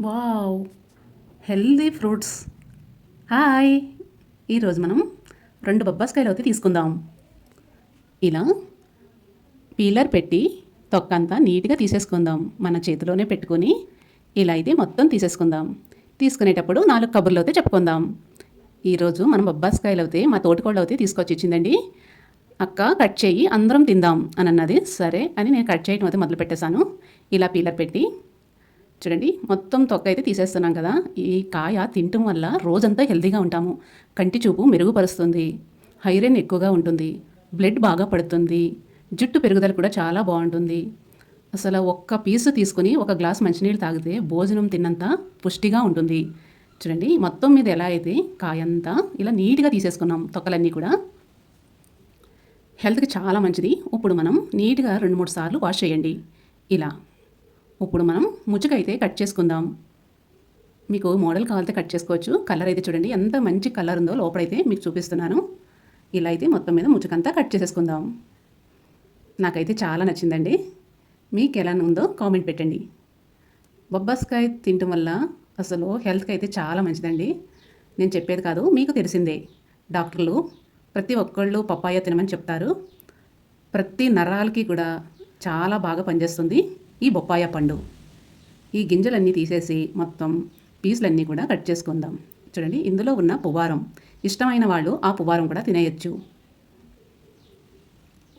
Wow. Healthy fruits. Hi. ఈరోజు మనం రెండు బొబ్బాస్కాయలు అయితే తీసుకుందాం. ఇలా పీలర్ పెట్టి తొక్కంతా నీట్గా తీసేసుకుందాం. మన చేతిలోనే పెట్టుకొని ఇలా అయితే మొత్తం తీసేసుకుందాం. తీసుకునేటప్పుడు నాలుగు కబుర్లు అయితే చెప్పుకుందాం. ఈరోజు మనం బొబ్బాస్కాయలు అయితే మా తోటికోళ్ళు అయితే తీసుకొచ్చి ఇచ్చిందండి. అక్క కట్ చేయి అందరం తిందాం. అని అన్నది సరే అని నేను కట్ చేయడం అయితే మొదలు పెట్టేశాను ఇలా పీలర్ పెట్టి చూడండి మొత్తం తొక్క అయితే తీసేస్తున్నాం కదా. ఈ కాయ తినటం వల్ల రోజంతా హెల్తీగా ఉంటాము. కంటి చూపు మెరుగుపరుస్తుంది. హైరన్ ఎక్కువగా ఉంటుంది. బ్లడ్ బాగా పడుతుంది. జుట్టు పెరుగుదల కూడా చాలా బాగుంటుంది. అసలు ఒక్క పీసు తీసుకుని ఒక గ్లాస్ మంచినీళ్ళు తాగితే భోజనం తిన్నంత పుష్టిగా ఉంటుంది. చూడండి మొత్తం మీద ఎలా అయితే కాయంతా ఇలా నీట్గా తీసేసుకున్నాం తొక్కలన్నీ కూడా. హెల్త్కి చాలా మంచిది. ఇప్పుడు మనం నీట్గా రెండు మూడు సార్లు వాష్ చేయండి. ఇలా. ఇప్పుడు మనం ముచ్చుకైతే కట్ చేసుకుందాం. మీకు మోడల్ కావాలితే కట్ చేసుకోవచ్చు. కలర్ అయితే చూడండి ఎంత మంచి కలర్ ఉందో లోపలైతే మీకు చూపిస్తున్నాను. ఇలా అయితే మొత్తం మీద ముచ్చుకంతా కట్ చేసేసుకుందాం. నాకైతే చాలా నచ్చిందండి. మీకు ఎలా ఉందో కామెంట్ పెట్టండి. బొబ్బాస్కాయ తినటం వల్ల అసలు హెల్త్కి అయితే చాలా మంచిదండి. నేను చెప్పేది కాదు మీకు తెలిసిందే. డాక్టర్లు ప్రతి ఒక్కళ్ళు పప్పాయ తినమని చెప్తారు. ప్రతి నరాలకి కూడా చాలా బాగా పనిచేస్తుంది. ఈ బొప్పాయ పండు. ఈ గింజలన్నీ తీసేసి మొత్తం పీసులన్నీ కూడా కట్ చేసుకుందాం. చూడండి ఇందులో ఉన్న పువ్వారం. ఇష్టమైన వాళ్ళు ఆ పువ్వారం కూడా తినేయచ్చు.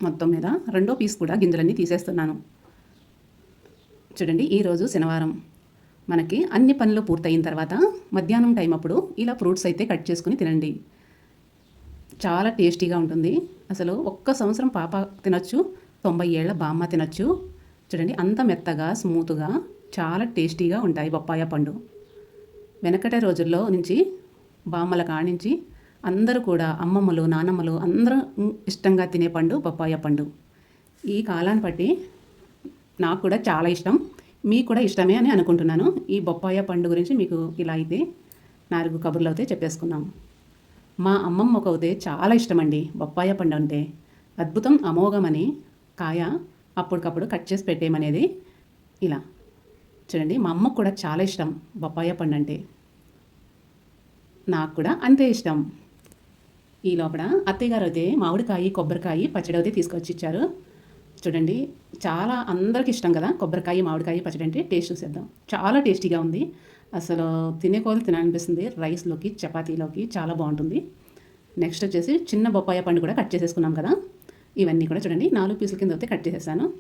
మొత్తం మీద రెండో పీస్ కూడా గింజలన్నీ తీసేస్తున్నాను. చూడండి ఈరోజు శనివారం. మనకి అన్ని పనులు పూర్తయిన తర్వాత మధ్యాహ్నం టైం అప్పుడు ఇలా ఫ్రూట్స్ అయితే కట్ చేసుకుని తినండి. చాలా టేస్టీగా ఉంటుంది. అసలు ఒక్క సంవత్సరం పాప తినొచ్చు తొంభై ఏళ్ళ బామ్మ తినచ్చు. చూడండి అంత మెత్తగా స్మూత్గా చాలా టేస్టీగా ఉంటాయి బొప్పాయ పండు. వెనకటి రోజుల్లో నుంచి బామ్మల కానించి అందరూ కూడా అమ్మమ్మలు నానమ్మలు అందరూ ఇష్టంగా తినే పండు బొప్పాయ పండు. ఈ కాలాన్ని బట్టి నాకు కూడా చాలా ఇష్టం. మీకు కూడా ఇష్టమే అని అనుకుంటున్నాను. ఈ బొప్పాయ పండు గురించి మీకు ఇలా అయితే నాలుగు కబుర్లు అయితే చెప్పేసుకున్నాం మా అమ్మమ్మ అయితే చాలా ఇష్టమండి బొప్పాయ పండు అంటే. అద్భుతం అమోఘమని కాయ అప్పటికప్పుడు కట్ చేసి పెట్టేయమనేది ఇలా. చూడండి మా అమ్మకు కూడా చాలా ఇష్టం బొప్పాయ పండు అంటే. నాకు కూడా అంతే ఇష్టం. ఈ లోపల అత్తయ్య గారు అయితే మామిడికాయ కొబ్బరికాయ పచ్చడి అయితే తీసుకొచ్చి ఇచ్చారు. చూడండి చాలా అందరికి ఇష్టం కదా కొబ్బరికాయ మామిడికాయ పచ్చడి అంటే టేస్ట్ చూసేద్దాం. చాలా టేస్టీగా ఉంది. అసలు తినే కోలు తినాలనిపిస్తుంది. రైస్లోకి చపాతీలోకి చాలా బాగుంటుంది. నెక్స్ట్ వచ్చేసి చిన్న బొప్పాయ పండు కూడా కట్ చేసేసుకున్నాం కదా. ఇవన్నీ కూడా చూడండి. నాలుగు పీసుల కింద అయితే కట్ చేసేసాను.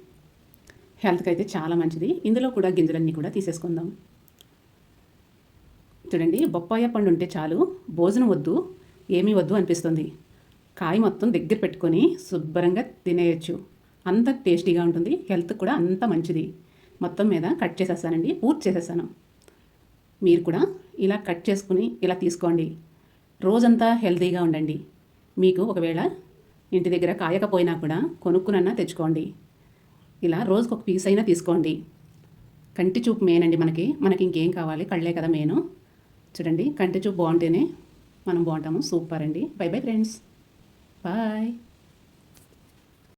హెల్త్కి అయితే చాలా మంచిది. ఇందులో కూడా గింజలన్నీ కూడా తీసేసుకుందాం. చూడండి బొప్పాయ పండు ఉంటే చాలు. భోజనం వద్దు. ఏమీ వద్దు అనిపిస్తుంది. కాయ మొత్తం దగ్గర పెట్టుకొని శుభ్రంగా తినేయచ్చు. అంత టేస్టీగా ఉంటుంది. హెల్త్ కూడా అంత మంచిది. మొత్తం మీద కట్ చేసేసానండి. పూర్తి చేసేసాను. మీరు కూడా ఇలా కట్ చేసుకుని ఇలా తీసుకోండి. రోజంతా హెల్తీగా ఉండండి. మీకు ఒకవేళ ఇంటి దగ్గర కాయకపోయినా కూడా కొనుక్కునన్నా తెచ్చుకోండి. ఇలా రోజుకు ఒక పీస్ అయినా తీసుకోండి. కంటి చూపు మెయిన్ అండి మనకి. మనకి ఇంకేం కావాలి? కళ్ళే కదా మెయిన్ చూడండి కంటి చూపు బాగుంటేనే మనం బాగుంటాము. సూపర్ అండి. Bye bye friends bye